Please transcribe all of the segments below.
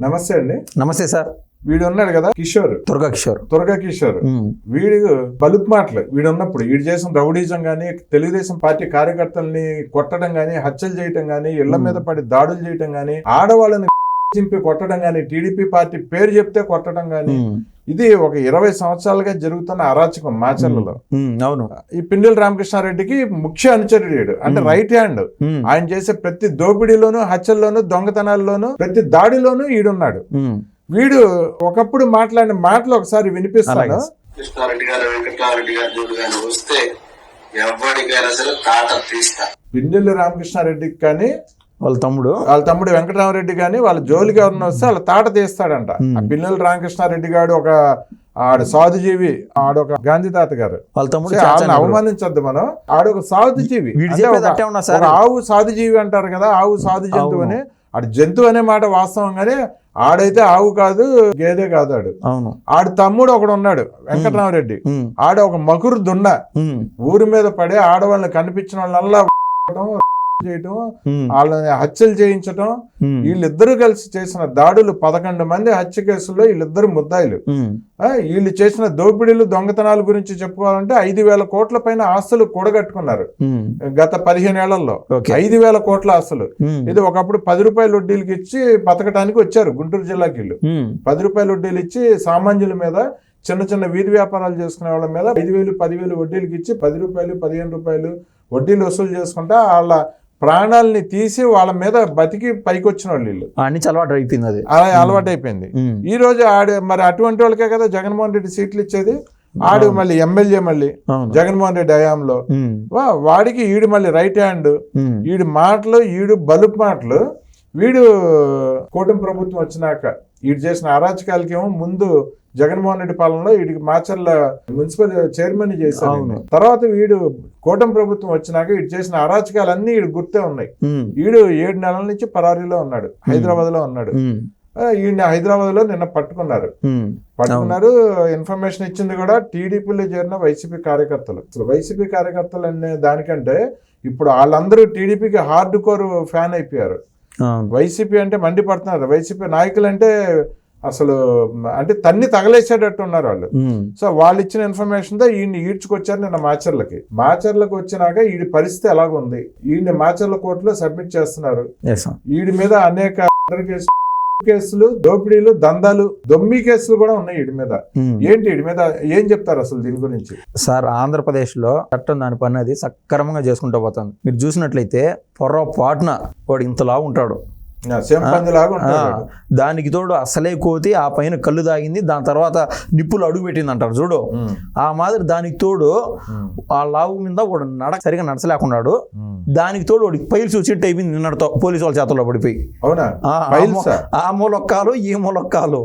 నమస్తే అండి. నమస్తే సార్. వీడు ఉన్నాడు కదా కిషోర్. దుర్గా కిషోర్. త్వరగా కిషోర్. వీడు బలుపు మాటలు. వీడు ఉన్నప్పుడు వీడు చేసిన రౌడీజం గానీ తెలుగుదేశం పార్టీ కార్యకర్తల్ని కొట్టడం గానీ హత్యలు చేయటం గానీ ఇళ్ళ మీద పడి దాడులు చేయటం గానీ ఆడవాళ్ళని చింపి కొట్టడం గానీ టీడీపీ పార్టీ పేరు చెప్తే కొట్టడం గానీ ఇది ఒక ఇరవై సంవత్సరాలుగా జరుగుతున్న అరాచకం మాచర్లలో. అవును. ఈ పిండిల రామకృష్ణారెడ్డికి ముఖ్య అనుచరుడు అంటే రైట్ హ్యాండ్. ఆయన చేసే ప్రతి దోపిడీలోను హత్యల్లోను దొంగతనాల్లోనూ ప్రతి దాడిలోనూ ఈడున్నాడు. వీడు ఒకప్పుడు మాట్లాడిన మాటలు ఒకసారి వినిపిస్తాను. అలాగే. కృష్ణారెడ్డి గారు వెంకటరామరెడ్డి గారు చూడు కానీ వస్తే ఎవరికైనా సరే తాట తీస్తా. పిండిల్లి రామకృష్ణారెడ్డికి కానీ వాళ్ళ తమ్ముడు. వాళ్ళ తమ్ముడు వెంకటరామరెడ్డి కానీ వాళ్ళ జోలికి ఎవరన్నా వస్తే వాళ్ళ తాట తీస్తాడంట. ఆ పిల్లలు రామకృష్ణారెడ్డి గారు ఒక ఆడు సాధుజీవి ఆడొక గాంధీ తాత గారు వాళ్ళ తమ్ముడు అవమానించొద్దు మనం. ఆడు ఒక సాధుజీవి. ఆవు సాధుజీవి అంటారు కదా ఆవు సాధు జంతువు అని. ఆడు జంతువు అనే మాట వాస్తవంగానే ఆడైతే ఆవు కాదు గేదె కాదు ఆడు. అవును. ఆడు తమ్ముడు ఒకడు ఉన్నాడు వెంకటరామరెడ్డి. ఆడ ఒక మకురు దున్న. ఊరి మీద పడి ఆడవాళ్ళని కనిపించిన వాళ్ళల్లా చేయటం వాళ్ళని హత్యలు చేయించటం ఉమ్, వీళ్ళిద్దరూ కలిసి చేసిన దాడులు పదకొండు మంది హత్య కేసుల్లో వీళ్ళిద్దరు ముద్దాయిలు. వీళ్ళు చేసిన దోపిడీలు దొంగతనాల గురించి చెప్పుకోవాలంటే ఐదు వేల కోట్ల పైన ఆస్తులు కూడగట్టుకున్నారు. గత పదిహేను ఏళ్ళలో. ఐదు వేల కోట్ల ఆస్తులు. ఇది ఒకప్పుడు పది రూపాయల వడ్డీలకి ఇచ్చి బతకటానికి వచ్చారు గుంటూరు జిల్లాకి వీళ్ళు. పది రూపాయల వడ్డీలు ఇచ్చి సామాన్యుల మీద చిన్న చిన్న వీధి వ్యాపారాలు చేసుకునే వాళ్ళ మీద ఐదు వేలు పదివేలు వడ్డీలకి ఇచ్చి పది రూపాయలు పదిహేను రూపాయలు వడ్డీలు వసూలు చేసుకుంటా వాళ్ళ ప్రాణాలని తీసి వాళ్ళ మీద బతికి పైకి వచ్చిన వాళ్ళు. వీళ్ళు నుంచి అలవాటు అయిపోయింది అది. అలా అలవాటు అయిపోయింది. ఈ రోజు ఆడు మరి అటువంటి వాళ్ళకే కదా జగన్మోహన్ రెడ్డి సీట్లు ఇచ్చేది. ఆడు మళ్ళీ ఎమ్మెల్యే మళ్ళీ జగన్మోహన్ రెడ్డి హయాంలో. వాడికి ఈడు మళ్ళీ రైట్ హ్యాండ్ వీడి మాటలు ఈడు బలుపు మాటలు. వీడు కూటమి ప్రభుత్వం వచ్చినాక వీడు చేసిన అరాచకాలకేమో ముందు జగన్మోహన్ రెడ్డి పాలనలో వీడికి మాచర్ల మున్సిపల్ చైర్మన్. ఈయన్ని. తర్వాత వీడు కూటమి ప్రభుత్వం వచ్చినాక వీడు చేసిన అరాచకాలన్నీ వీడు గుర్తే ఉన్నాయి. వీడు ఏడు నెలల నుంచి పరారీలో ఉన్నాడు. హైదరాబాద్లో ఉన్నాడు. ఈయన్ని హైదరాబాద్లో నిన్న పట్టుకున్నారు. పట్టుకున్నారు ఇన్ఫర్మేషన్ ఇచ్చింది కూడా టీడీపీలో చేరిన వైసీపీ కార్యకర్తలు. అసలు వైసీపీ కార్యకర్తలు అనే దానికంటే ఇప్పుడు వాళ్ళందరూ టీడీపీకి హార్డ్ కోర్ ఫ్యాన్ అయిపోయారు. వైసీపీ అంటే మండిపడుతున్నారు. వైసీపీ నాయకులు అంటే అసలు అంటే తన్ని తగలేసేటట్టు ఉన్నారు వాళ్ళు. సో వాళ్ళు ఇచ్చిన ఇన్ఫర్మేషన్తో ఈయన్ని ఈడ్చుకొచ్చారు నిన్న మాచర్లకి. మాచర్లకు వచ్చినాక ఈడి పరిస్థితి ఎలాగుంది? ఈయన్ని మాచర్ల కోర్టులో సబ్మిట్ చేస్తున్నారు. వీడి మీద అనేక కేసులు కేసులు దోపిడీలు దందాలు దొమ్మి కేసులు కూడా ఉన్నాయి వీడి మీద. ఏంటి వీడి మీద? ఏం చెప్తారు అసలు దీని గురించి? సార్ ఆంధ్రప్రదేశ్లో చట్టం దాని పని అది సక్రమంగా చేసుకుంటూ పోతుంది. మీరు చూసినట్లయితే పొరపాటున వాడు ఇంతలా ఉంటాడు. దానికి తోడు అసలే కోతి ఆ పైన కళ్ళు తాగింది దాని తర్వాత నిప్పులు అడుగు పెట్టింది అంటారు చూడు ఆ మాదిరి దానికి తోడు ఆ లావు మీద వాడు నడ సరిగా నడచలేకున్నాడు. దానికి తోడు వాడికి పైల్స్ వచ్చిట్టు అయిపోయింది నిన్నటితో పోలీసు వాళ్ళ చేతుల్లో పడిపోయి. ఆ, మూలొక్కాలు ఈ మూలొక్కాలు.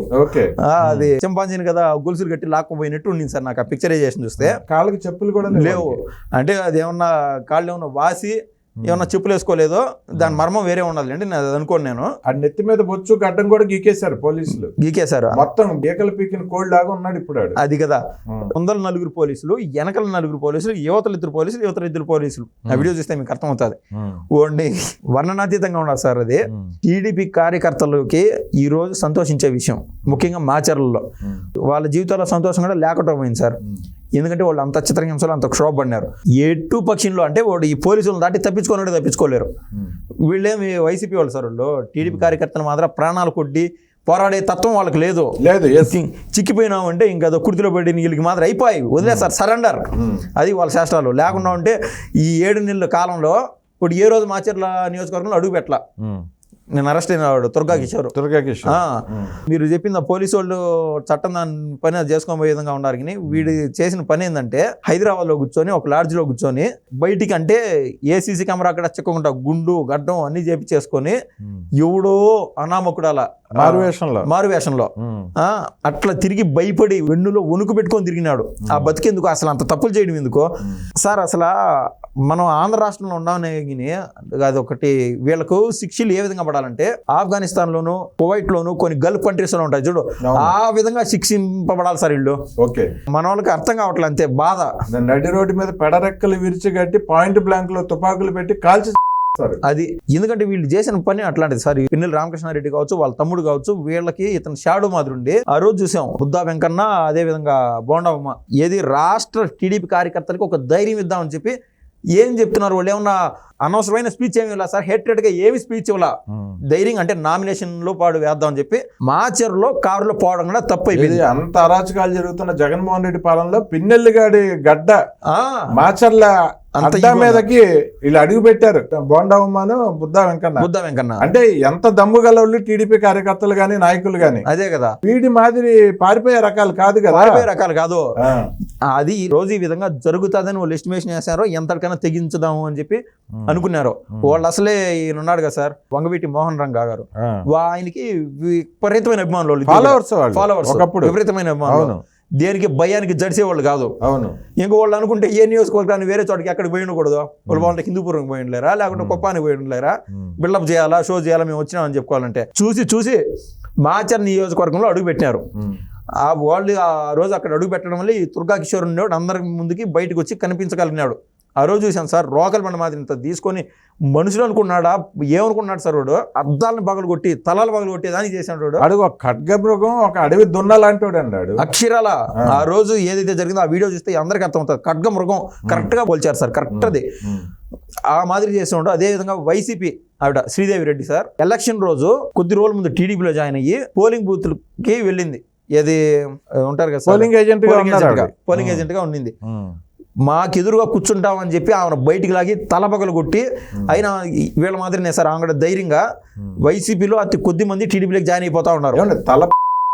అది చింపాంజీని కదా గొలుసులు కట్టి లాక్కుపోయినట్టు ఉండింది సార్ నాకు ఆ పిక్చరైజేషన్ చూస్తే. కాళ్ళకి చెప్పులు కూడా లేవు అంటే అది ఏమన్నా కాళ్ళు ఏమన్నా వాసి ఏమన్నా చెప్పులు వేసుకోలేదో దాని మర్మం వేరే ఉండాలండి నేను అది అనుకోను నేను. ఆ నెత్తి మీద బొచ్చు గడ్డం కూడా గీకేశారు పోలీసులు. గీకేశారు? మొత్తం బీకలు పీకిన కోల్డ్ లాగా ఉన్నాడు ఇప్పుడు ఆడు. అది కదా. ముందర నలుగురు పోలీసులు వెనకల నలుగురు పోలీసులు యువతలు ఇద్దరు పోలీసులు యువతలు ఇద్దరు పోలీసులు. ఆ వీడియో చూస్తే మీకు అర్థమవుతుంది. ఉమ్, ఓన్లీ వర్ణనాతీతంగా ఉన్నారు సార్ అది. ఉమ్, టీడీపీ కార్యకర్తలకి ఈ రోజు సంతోషించే విషయం ముఖ్యంగా మాచర్లలో వాళ్ళ జీవితాల్లో సంతోషం కూడా లేకుండా పోయింది సార్. ఉమ్. ఎందుకంటే వాళ్ళు అంత చిత్రహింసలు అంత క్షోభపడినారు. ఎటు పక్షంలో అంటే వాడు ఈ పోలీసులను దాటి తప్పించుకోనట్టు తప్పించుకోలేరు. ఉమ్. వీళ్ళేమి వైసీపీ వాళ్ళు సార్ వాళ్ళు? టీడీపీ కార్యకర్తలు మాత్రం ప్రాణాలు కొట్టి పోరాడే తత్వం వాళ్ళకి లేదు. లేదు ఎస్ చి- చిక్కిపోయినావు అంటే ఇంకా అదో కుర్తిలో పడి వీళ్ళకి మాత్రం అయిపోయి వదిలేస్తారు సరెండర్. ఉమ్, అది వాళ్ళ శాస్త్రాలు. లేకుండా ఉంటే ఈ ఏడు నెలల కాలంలో ఇప్పుడు ఏ రోజు మాచర్ల నియోజకవర్గంలో అడుగు పెట్టలా. ఉమ్. నేను అరెస్ట్ అయినాడు దుర్గా కిషోర్. దుర్గా కిషోర్. మీరు చెప్పింది ఆ పోలీసు వాళ్ళు చట్టం దాని పని చేసుకోబోయే విధంగా ఉన్నారు కానీ వీడు చేసిన పని ఏంటంటే హైదరాబాద్లో కూర్చొని ఒక లాడ్జ్లో కూర్చొని బయటికి అంటే ఏ సీసీ కెమెరా అక్కడ చెక్కకుండా గుండు గడ్డం అన్ని చేపి చేసుకొని. ఎవడో అనామకుడు అలా మారువేషంలో. మారు వేషంలో ఉమ్, ఆ, అట్లా తిరిగి భయపడి వెన్నులో వణుకు పెట్టుకొని తిరిగినాడు. ఆ బతికెందుకు? అసలు అంత తప్పులు చేయడం ఎందుకో? సార్ అసలు మనం ఆంధ్ర రాష్ట్రంలో ఉన్నామనే అది ఒకటి వీళ్ళకు శిక్షలు ఏ విధంగా పడాలంటే ఆఫ్ఘనిస్తాన్లోను కువైట్లోను కొన్ని గల్ఫ్ కంట్రీస్లో ఉంటాయి. చూడు. ఆ విధంగా శిక్షింపబడాలి సార్ వీళ్ళు. ఓకే. మన వాళ్ళకి అర్థం కావట్లేదు అంతే బాధ. నడి రోడ్డు మీద పెడరెక్కలు విరిచి కట్టి పాయింట్ బ్లాంక్లో తుపాకులు పెట్టి కాల్చి. అది ఎందుకంటే వీళ్ళు చేసిన పని అట్లాంటిది సార్. పిన్నెల రామకృష్ణారెడ్డి కావచ్చు వాళ్ళ తమ్ముడు కావచ్చు వీళ్ళకి ఇతను షాడో మాదిరి ఉండి ఆ రోజు చూసాం. బుద్ధా వెంకన్న అదే విధంగా బోండమ్మ ఏది రాష్ట్ర టీడీపీ కార్యకర్తలకు ఒక ధైర్యం ఇద్దామని చెప్పి ఏం చెప్తున్నారు వాళ్ళు? ఏమన్నా అనవసరమైన స్పీచ్ ఏమి ఇలా సార్. హెట్రెడ్గా ఏమి స్పీచ్ ఇవ్వాల. ధైర్యం అంటే నామినేషన్లో పాడు వేద్దామని చెప్పి మాచర్లో కారులో పోవడం కూడా తప్పు అయిపోయింది అంత అరాచకాలు జరుగుతున్న జగన్మోహన్ రెడ్డి పాలనలో పిన్నెల్లిగాడి గడ్డ మాచర్ల అంత మీదకి వీళ్ళు అడుగు పెట్టారు. బోండవమ్మను బుద్ధా వెంకన్న. బుద్ధా వెంకన్న. అంటే ఎంత దమ్ము గలవాళ్ళు టీడీపీ కార్యకర్తలు గాని నాయకులు గాని. అదే కదా. వీడి మాదిరి పారిపోయే రకాలు కాదు కదా. పారిపోయే రకాలు కాదు. అది ఈ రోజు ఈ విధంగా జరుగుతుందని వాళ్ళు ఎస్టిమేషన్ చేశారో ఎంతకైనా తెగించుదాము అని చెప్పి అనుకున్నారు. వాళ్ళు అసలే ఈయన ఉన్నాడు కదా సార్ వంగవీటి మోహన్ రంగా గారు. ఆయనకి విపరీతమైన అభిమానులు ఫాలోవర్స్ ఫాలోవర్స్ ఒకప్పుడు. విపరీతమైన అభిమానులు. దేనికి భయానికి జడిసేవాళ్ళు కాదు. అవును. ఇంకో వాళ్ళు అనుకుంటే ఏ నియోజకవర్గాన్ని వేరే చోటకి ఎక్కడికి పోయి ఉండకూడదు. వాళ్ళు వాళ్ళకి హిందూపురం పోయి ఉండలేరా? లేకుంటే కుప్పానికి పోయి ఉండలేరా? బిల్డప్ చేయాలా? షో చేయాలా? మేము వచ్చినామని చెప్పుకోవాలంటే. చూసి చూసి మాచర్ నియోజకవర్గంలో అడుగు పెట్టినారు. ఆ వాళ్ళు ఆ రోజు అక్కడ అడుగు పెట్టడం వల్ల ఈ దుర్గా కిషోర్ ఉండేవాడు అందరి ముందుకి బయటకు వచ్చి కనిపించగలిగినాడు. ఆ రోజు చూశాను సార్ రోకల్ బండ మాదిరి ఇంత తీసుకొని మనుషులు అనుకున్నాడా ఏమనుకున్నాడు సార్ వాడు? అద్దాలను పగలు కొట్టి తలాలు పగలు కొట్టి దానికి చేశాడు వాడు. అడుగు ఒక ఖడ్గమృగం ఒక అడవి దున్న లాంటి అన్నాడు అక్షరాల ఆ. రోజు ఏదైతే జరిగిందో ఆ వీడియో చూస్తే అందరికీ అర్థం అవుతుంది ఖడ్గ మృగం కరెక్ట్గా పోల్చారు సార్ కరెక్ట్ అది. ఆ మాదిరి చేస్తున్నాడు అదే విధంగా వైసీపీ ఆవిడ శ్రీదేవి రెడ్డి సార్ ఎలక్షన్ రోజు కొద్ది రోజుల ముందు టీడీపీలో జాయిన్ అయ్యి పోలింగ్ బూత్లకి వెళ్ళింది. ఏది ఉంటారు కదా పోలింగ్ ఏజెంట్. పోలింగ్ ఏజెంట్గా ఉండింది. మాకు ఎదురుగా కూర్చుంటామని చెప్పి ఆమెను బయటికి లాగి తలపగలు కొట్టి అయినా వీళ్ళ మాదిరినే సార్ ఆమె ధైర్యంగా వైసీపీలో అతి కొద్ది మంది టీడీపీలోకి జాయిన్ అయిపోతా ఉన్నారు. ఏమండి తల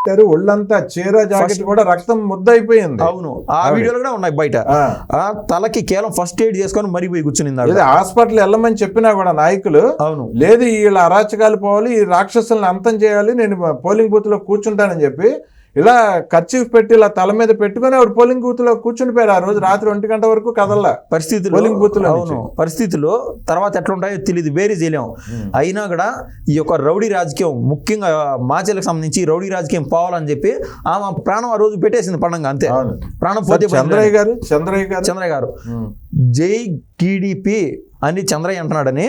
పెట్టారు ఒళ్ళంతా చీర జాకెట్ కూడా రక్తం ముద్దయిపోయింది. అవును ఆ వీడియోలు కూడా ఉన్నాయి బయట. ఆ. తలకి కేవలం ఫస్ట్ ఎయిడ్ చేసుకొని మరీ పోయి కూర్చునింది హాస్పిటల్ వెళ్ళమని చెప్పినా కూడా నాయకులు అవును. లేదు వీళ్ళ అరాచకాలు పోవాలి ఈ రాక్షసులను అంతం చేయాలి నేను పోలింగ్ బూత్లో కూర్చుంటానని చెప్పి ఇలా ఖర్చు పెట్టి ఇలా తల మీద పెట్టుకొని ఆవిడ పోలింగ్ బూత్లో కూర్చుని పోయారు. ఆ రోజు రాత్రి ఒంటి గంట వరకు కదల్లా పరిస్థితులు. పోలింగ్ బూత్లో అవును. పరిస్థితులు. తర్వాత ఎట్లా ఉంటాయో తెలియదు వేరే చేయలేము అయినా కూడా ఈ యొక్క రౌడీ రాజకీయం ముఖ్యంగా మాచెలకు సంబంధించి రౌడీ రాజకీయం పోవాలని చెప్పి ఆమె ప్రాణం ఆ రోజు పెట్టేసింది పండంగా అంతే. ప్రాణం పోతే. చంద్రయ్య గారు? చంద్రయ్య గారు? చంద్రయ్య గారు. ఉమ్. జై టీడీపీ అని చంద్రయ్య అంటున్నాడని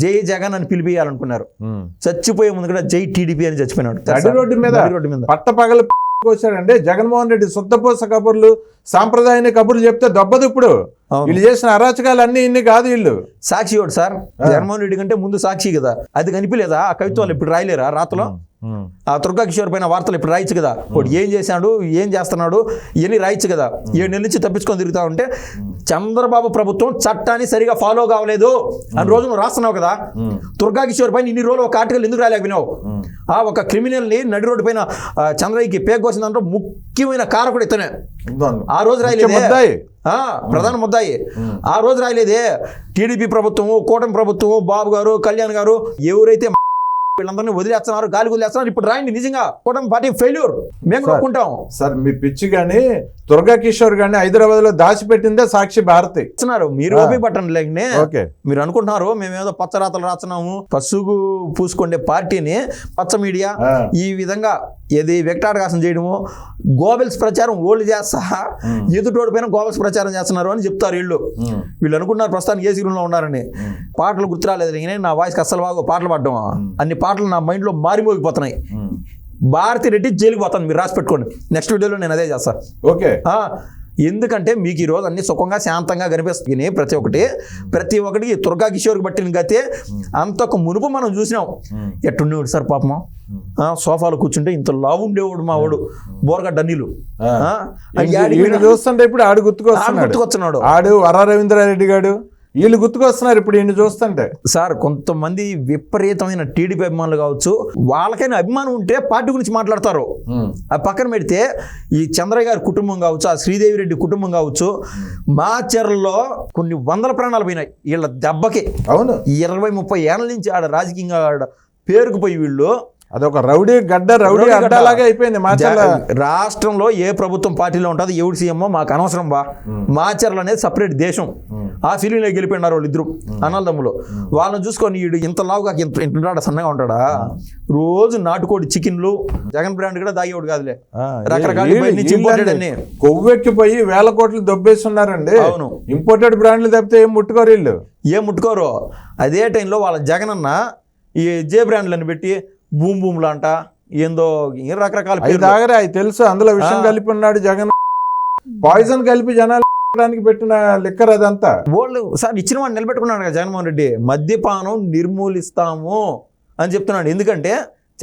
జై జగన్ అని పిలిపియాలనుకున్నారు ఉమ్. చచ్చిపోయే ముందు కూడా జై టీడీపీ అని చచ్చిపోయినాడు. నడి రోడ్డు మీద రోడ్డు మీద. పట్ట పగల వచ్చాడంటే జగన్మోహన్ రెడ్డి శుద్ధపోస కబుర్లు సాంప్రదాయ కబుర్లు చెప్తే దెబ్బదు ఇప్పుడు. వీళ్ళు చేసిన అరాచకాలు అన్ని ఇన్ని కాదు వీళ్ళు. సాక్షి ఒకటి సార్. జగన్మోహన్ రెడ్డి కంటే ముందు సాక్షి కదా. అది కనిపించలేదా? ఆ కవిత్వాలు ఇప్పుడు రాయలేరా? రాతలో? ఆ దుర్గా కిషోర్ పైన వార్తలు ఇప్పుడు రాయొచ్చు కదా. వాడు ఏం చేశాడు? ఏం చేస్తున్నాడు? ఇవన్నీ రాయొచ్చు కదా. ఏడు నెలల నుంచి తప్పించుకొని తిరుగుతా ఉంటే చంద్రబాబు ప్రభుత్వం చట్టాన్ని సరిగా ఫాలో కావలేదు. అని రోజు నువ్వు రాస్తున్నావు కదా. దుర్గా కిషోర్ పైన ఇన్ని రోజులు ఒక ఆర్టికల్ ఎందుకు రాలేకపోయినావు ఆ ఒక క్రిమినల్ని నడి రోడ్డు పైన చంద్రయ్యకి పేక్ కోసిన దాంట్లో ముఖ్యమైన కారకుడు ఇతనే. ఆ రోజు రాయలేదే. ప్రధాన ముద్దాయి. ఆ రోజు రాయలేదే. టీడీపీ ప్రభుత్వము కూటమి ప్రభుత్వము బాబు గారు కళ్యాణ్ గారు ఎవరైతే వీళ్ళందరినీ వదిలేస్తున్నారు గాలి వదిలేస్తున్నారు ఇప్పుడు రాయండి నిజంగా కూటమి పార్టీ ఫెయిల్యూర్ మేము ఒప్పుకుంటాం సార్ మీ పిచ్చి గాని దుర్గా కిషోర్ గాని హైదరాబాద్లో దాచిపెట్టిందే సాక్షి భారతి. ఇస్తున్నారు. మీరు ఓపిక పట్టండి లేకనే ఓకే. మీరు అనుకుంటున్నారు మేమేదో పచ్చ రాతలు రాస్తున్నాము పసుగు పూసుకుండే పార్టీని పచ్చ మీడియా. ఈ విధంగా ఏది వెక్టాడగాసం చేయడము గోబెల్స్ ప్రచారం ఓల్డ్ చేస్తా ఎదుటోడి పైన గోబెల్స్ ప్రచారం చేస్తున్నారు అని చెప్తారు వీళ్ళు. వీళ్ళు అనుకుంటున్నారు ప్రస్తుతానికి ఏ సీరియల్లో ఉన్నారని. పాటలు గుర్తురాలేదు నా వాయిస్కి అస్సలు బాగా పాటలు పాడడం అన్ని పాటలు నా మైండ్లో మారిమోగిపోతున్నాయి భారతి రెడ్డి జైలుకి పోతాను మీరు రాసి పెట్టుకోండి. నెక్స్ట్ వీడియోలో నేను అదే చేస్తాను ఓకే. ఎందుకంటే మీకు ఈ రోజు అన్ని సుఖంగా శాంతంగా కనిపిస్తుంది ప్రతి ఒక్కటి. ప్రతి ఒక్కటికి దుర్గా కిషోర్కి పట్టిన గతే అంతకు మునుపు మనం చూసినాం. ఎట్టుండేవాడు సార్ పాపం? సోఫాలో కూర్చుంటే ఇంత లావు ఉండేవాడు మా వాడు యాడికి వీళ్ళు చూస్తుంటే ఇప్పుడు ఆడు గుర్తుకొస్తున్నాడు. ఆడు వర రవీంద్రారెడ్డి గాడు. వీళ్ళు గుర్తుకొస్తున్నారు ఇప్పుడు ఈయన చూస్తుంటే. సార్ కొంతమంది విపరీతమైన టీడీపీ అభిమానులు కావచ్చు వాళ్ళకైనా అభిమానం ఉంటే పార్టీ గురించి మాట్లాడతారు. ఆ పక్కన పెడితే ఈ చంద్రయ్య గారి కుటుంబం కావచ్చు ఆ శ్రీదేవి రెడ్డి కుటుంబం కావచ్చు మా చెరలో కొన్ని వందల ప్రాణాలు పోయినాయి వీళ్ళ దెబ్బకి. అవును. ఈ ఇరవై ముప్పై ఏళ్ళ నుంచి ఆడ రాజకీయంగా ఆడ పేరుకుపోయి వీళ్ళు అదొక రౌడీ గడ్డ రౌడీ. అడ్డాలాగా అయిపోయింది మాచర్ల. రాష్ట్రంలో ఏ ప్రభుత్వం పార్టీలో ఉంటుంది ఎవడు సీఎంఓ మాకు అనవసరం బా. మాచర్ల అనేది సపరేట్ దేశం. ఆ ఫీలింగ్లో గెలిపోయినారు వాళ్ళు ఇద్దరు అన్నదమ్ములు వాళ్ళని చూసుకొని వీడు ఇంత లావుగా ఇంత ఉంటాడా సన్నగా ఉంటాడా? రోజు నాటుకోడి చికెన్లు జగన్ బ్రాండ్ కూడా దాగేవాడు కాదులే. రకరకాల. అన్ని. కొవ్వెక్కిపోయి వేల కోట్లు దొబ్బేస్తున్నారండి. అవును. ఇంపోర్టెడ్ బ్రాండ్లు తప్పితే ఏం ముట్టుకోరు వీళ్ళు? ఏం ముట్టుకోరు. అదే టైంలో వాళ్ళ జగనన్న ఈ జే బ్రాండ్లను పెట్టి భూమ్ భూములు అంట ఏందో ఏ రకరకాల. తాగరే అవి తెలుసు. అందులో విషయం. కలిపి ఉన్నాడు జగన్. పాయిజన్ కలిపి జనాలు పెట్టిన లిక్కర్ అదంతా. వాళ్ళు సార్ ఇచ్చిన వాడిని నిలబెట్టుకున్నాడు కదా జగన్మోహన్ రెడ్డి. మద్యపానం నిర్మూలిస్తాము అని చెప్తున్నాడు. ఎందుకంటే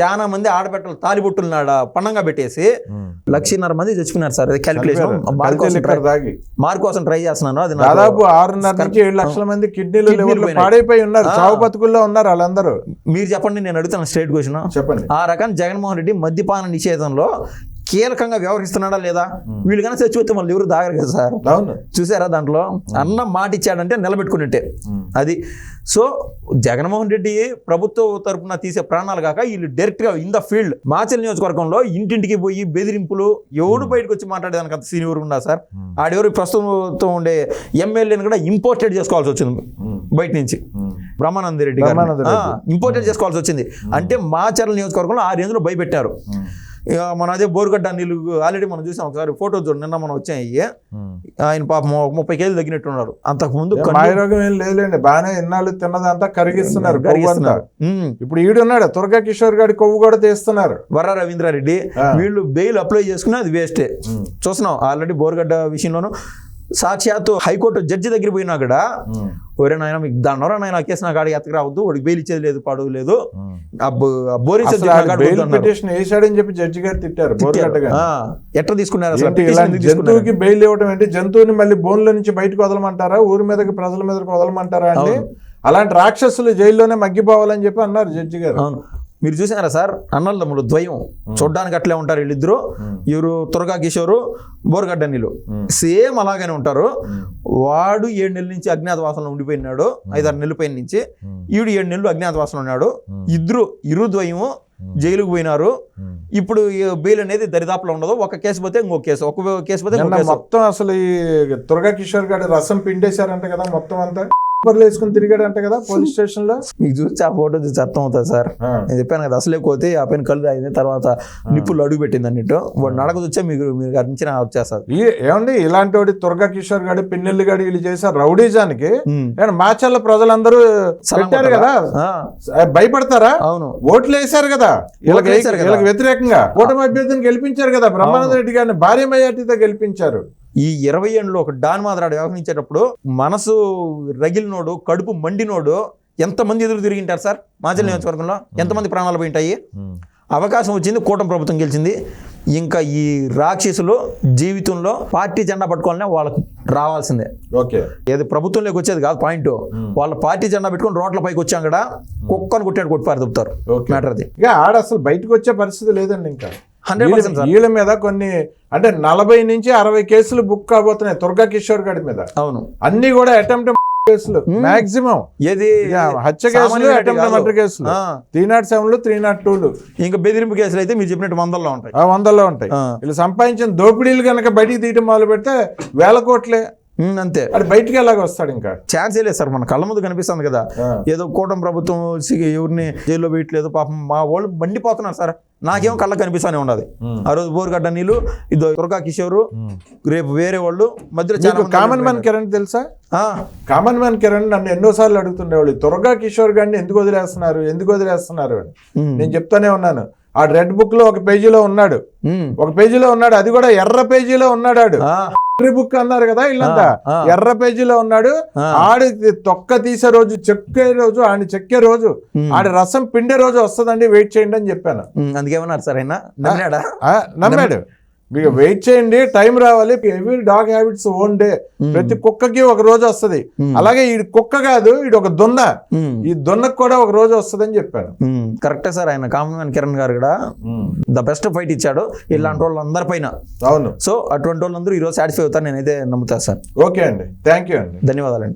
చాలా మంది ఆడబెట్టలు తాలిబొట్టులున్నాడ పన్నంగా పెట్టేసి లక్షన్నర మంది చచ్చిపోయినారు సార్. అది క్యాలిక్యులేషన్. మార్క్ కోసం ట్రై- చేస్తున్నాను. అది దాదాపు ఆరున్నర నుంచి ఏడు లక్షల మంది కిడ్నీలు. పాడైపోయి ఉన్నారు. చావు బతుకుల్లో ఉన్నారు వాళ్ళందరూ. మీరు చెప్పండి నేను అడుగుతాను స్ట్రైట్ క్వశ్చన్ చెప్పండి. ఆ రకం జగన్మోహన్ రెడ్డి మద్యపాన నిషేధంలో కీలకంగా వ్యవహరిస్తున్నాడా లేదా? వీళ్ళు కన్నా చచ్చిపోతే మళ్ళీ ఎవరు దాగరు కదా సార్? అవును. చూసారా దాంట్లో? అన్న మాట ఇచ్చాడంటే నిలబెట్టుకున్నట్టే అది. సో జగన్మోహన్ రెడ్డి ప్రభుత్వ తరపున తీసే ప్రాణాలు కాక వీళ్ళు డైరెక్ట్గా ఇన్ ద ఫీల్డ్ మాచల్ నియోజకవర్గంలో ఇంటింటికి పోయి బెదిరింపులు ఎవడు బయటకు వచ్చి మాట్లాడేదానికి అంత సీనియర్ ఉందా సార్? ఆడెవరు ప్రస్తుతం ఉండే ఎమ్మెల్యేని కూడా ఇంపోర్టెడ్ చేసుకోవాల్సి వచ్చింది బయట నుంచి. బ్రహ్మానంద రెడ్డి. ఇంపోర్టెడ్ చేసుకోవాల్సి వచ్చింది. అంటే మాచర్ల నియోజకవర్గంలో ఆ రేంజ్లో భయపెట్టారు ఇక మన అదే బోరుగడ్డ నీళ్ళు ఆల్రెడీ మనం చూసాం ఒకసారి ఫోటో చూడండి నిన్న మనం వచ్చాయి ఆయన పాపం ఒక ముప్పై కేజీలు తగ్గినట్టున్నారు. అంతకు ముందు కళ్ళు మాయరోగం ఏం లేదులేండి బాగానే ఇన్నాళ్ళు తిన్నదంతా కరిగిస్తున్నారు కరిగిస్తున్నారు. ఇప్పుడు ఈడున్నాడు దుర్గా కిషోర్ గారి కొవ్వు కూడా తీస్తున్నారు. వర్ర రవీంద్రారెడ్డి. వీళ్ళు బెయిల్ అప్లై చేసుకుని అది వేస్టే. చూస్తున్నాం ఆల్రెడీ బోరుగడ్డ విషయంలోనూ సాక్షాత్తు హైకోర్టు జడ్జి దగ్గర పోయినా కూడా ఒరే నాయన మీకు దాన్నోరా నాయన కేసు నాకు ఆడికి ఎత్తకు రావద్దు వాడికి బెయిల్ ఇచ్చేది లేదు పాడు లేదు. పిటిషన్ వేసాడని చెప్పి జడ్జి గారు తిట్టారు ఎట్లా తీసుకున్నారు అసలు? జంతువుకి బెయిల్ ఇవ్వడం ఏంటి? జంతువుని మళ్ళీ బోన్ల నుంచి బయటకు వదలమంటారా? ఊరి మీదకి ప్రజల మీదకి వదలమంటారా అండి? అవును. అలాంటి రాక్షసులు జైల్లోనే మగ్గిపోవాలని చెప్పి అన్నారు జడ్జి గారు. అవును. మీరు చూసారా సార్? అన్నదమ్ములు ద్వయం. చూడ్డానికి అట్లే ఉంటారు వీళ్ళిద్దరు. ఇవరు తురగా కిషోరు బోరగడ్డ నీళ్ళు. సేమ్ అలాగనే ఉంటారు. వాడు ఏడు నెలల నుంచి అజ్ఞాతవాసంలో ఉండిపోయినాడు. ఐదారు నెలల పైన నుంచి ఈడు ఏడు నెలలు అజ్ఞాతవాసంలో ఉన్నాడు. ఇద్దరు ఇరు ద్వయము జైలుకు పోయినారు. ఇప్పుడు బెయిల్ అనేది దరిదాపులో ఉండదు. ఒక కేసు పోతే ఇంకో కేసు ఒక కేసు పోతే మొత్తం అసలు ఈ దుర్గా కిషోర్ గారి రసం పిండేశారంట కదా మొత్తం అంతా. పేపర్లు వేసుకుని తిరిగాడంట కదా పోలీస్ స్టేషన్లో మీకు చూసి ఆ ఫోటో చూసి అర్థం అవుతుంది సార్. నేను చెప్పాను కదా అసలే పోతే ఆ పైన కళ్ళు తాగింది తర్వాత నిప్పులు అడుగు పెట్టింది అన్నట్టు. వాడు నడక చూస్తే మీకు మీరు అంచిన వచ్చేస్తారు ఏమండి ఇలాంటి వాడి దుర్గా కిషోర్ గాడి పిన్నెల్లి గాడి వీళ్ళు చేశారు రౌడీజానికి మాచర్ల ప్రజలందరూ పెట్టారు కదా? భయపడతారా? అవును. ఓట్లు వేశారు కదా? వీళ్ళకి వ్యతిరేకంగా. కూటమి అభ్యర్థిని గెలిపించారు కదా బ్రహ్మానంద రెడ్డి గారిని భారీ మెజార్టీతో గెలిపించారు. ఈ ఇరవై ఏళ్ళలో ఒక డాన్ మాదరాడు వ్యవహరించేటప్పుడు మనసు రగిలినోడు కడుపు మండినోడు ఎంతమంది ఎదురు తిరిగింటారు సార్? మాజల్ నియోజకవర్గంలో ఎంతమంది ప్రాణాలు పోయింటాయి అవకాశం వచ్చింది కూటమి ప్రభుత్వం గెలిచింది. ఇంకా ఈ రాక్షసులు జీవితంలో పార్టీ జెండా పట్టుకోవాలనే వాళ్ళకి రావాల్సిందే. ఓకే. ఏది ప్రభుత్వంలోకి వచ్చేది కాదు పాయింట్. వాళ్ళ పార్టీ జెండా పెట్టుకొని రోడ్ల పైకి వచ్చాం కూడా కుక్కను కొట్టాడు కొట్టిపారు చెప్తారు. మ్యాటర్ అది. ఇక ఆడ అసలు బయటకు వచ్చే పరిస్థితి లేదండి ఇంకా. వీళ్ళ- మీద కొన్ని అంటే నలభై నుంచి అరవై కేసులు బుక్ కాబోతున్నాయి దుర్గా కిషోర్ గారి మీద. అవును. అన్ని కూడా అటెంప్ట్ కేసులు. మాక్సిమం ఏది? హత్య కేసులు అటెంప్ట్. మర్డర్ కేసులు. త్రీ నాట్ సెవెన్లు త్రీ నాట్ టూలు ఇంకా బెదిరింపు కేసులు అయితే మీరు చెప్పినట్టు వందల్లో ఉంటాయి. ఆ వందల్లో ఉంటాయి. వీళ్ళు సంపాదించిన దోపిడీలు కనుక బయటికి తీయటం మొదలు పెడితే వేల కోట్లే. అంతే. అది బయటికి ఎలాగ వస్తాడు ఇంకా. ఛాన్సే లేదు సార్ మన కళ్ళ ముందు కనిపిస్తుంది కదా. ఏదో కూటమి ప్రభుత్వం ఎవరిని జైల్లో పెట్టలేదు పాపం మా వాళ్ళు మండిపోతున్నారు సార్. నాకేమో కళ్ళ కనిపిస్తానే ఉన్నది. ఆ రోజు బోరుగడ్డ నీళ్ళు ఇదో దుర్గా కిషోరు రేపు వేరే వాళ్ళు మధ్యలో కామన్ మ్యాన్ కిరణ్ తెలుసా? ఆ, కామన్ మ్యాన్ కిరణ్ నన్ను ఎన్నోసార్లు అడుగుతుండేవాళ్ళు త్వరగా కిషోర్ గారిని ఎందుకు వదిలేస్తున్నారు ఎందుకు వదిలేస్తున్నారు? అని. నేను చెప్తానే ఉన్నాను. ఆ రెడ్ బుక్లో ఒక పేజీలో ఉన్నాడు. ఒక పేజీలో ఉన్నాడు. అది కూడా ఎర్ర పేజీలో ఉన్నాడు ఆడు ఆ, బుక్ అన్నారు కదా ఇల్లంతా. ఎర్ర పేజీలో ఉన్నాడు. ఆడి తొక్క తీసే రోజు చెక్కే రోజు ఆడిని చెక్కే రోజు. ఆడి రసం పిండే రోజు వస్తుందండి వెయిట్ చేయండి అని చెప్పాను అందుకేమన్నారు సార్ ఆయన నమ్మాడు మీకు వెయిట్ చేయండి టైం రావాలి. Every dog habits own day ప్రతి కుక్కకి ఒక రోజు వస్తది. అలాగే ఈ కుక్క కాదు ఇది ఒక దొన్న. ఉమ్, ఈ దొన్నకు కూడా ఒక రోజు వస్తుందని చెప్పాను ఉమ్, కరెక్టే సార్. ఆయన కామన్ కిరణ్ గారు కూడా ద బెస్ట్ ఫైట్ ఇచ్చాడు. ఇలాంటి వాళ్ళందరి పైన. అవును. సో అటువంటి వాళ్ళందరూ ఈరోజు సాటిస్ఫై అవుతారు నేనైతే నమ్ముతాను సార్. ఓకే అండి. థ్యాంక్ యూ అండి. ధన్యవాదాలండి.